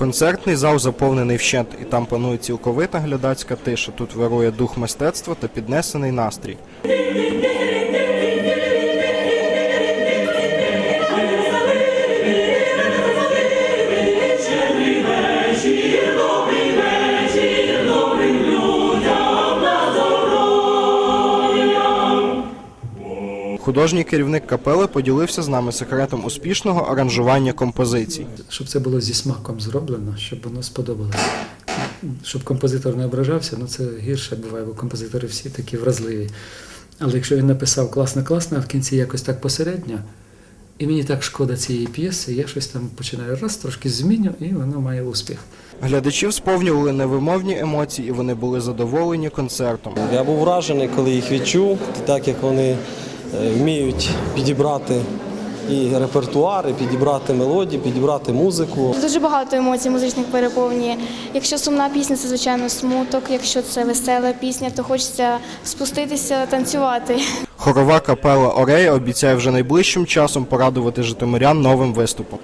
Концертний зал заповнений вщент, і там панує цілковита глядацька тиша. Тут вирує дух мистецтва та піднесений настрій. Художній керівник капели поділився з нами секретом успішного аранжування композицій. щоб це було зі смаком зроблено, щоб воно сподобалося. Щоб композитор не ображався, ну це гірше буває, бо композитори всі такі вразливі. Але якщо він написав класно-класно, а в кінці якось так посередньо, і мені так шкода цієї п'єси, я щось там починаю раз, трошки зміню, і воно має успіх. Глядачів сповнювали невимовні емоції, і вони були задоволені концертом. Я був вражений, коли їх відчув, так як вони вміють підібрати і репертуар, і підібрати мелодії, підібрати музику. Дуже багато емоцій музичних переповнює. Якщо сумна пісня, це звичайно смуток. Якщо це весела пісня, то хочеться спуститися, танцювати. Хорова капела Орея обіцяє вже найближчим часом порадувати житомирян новим виступом.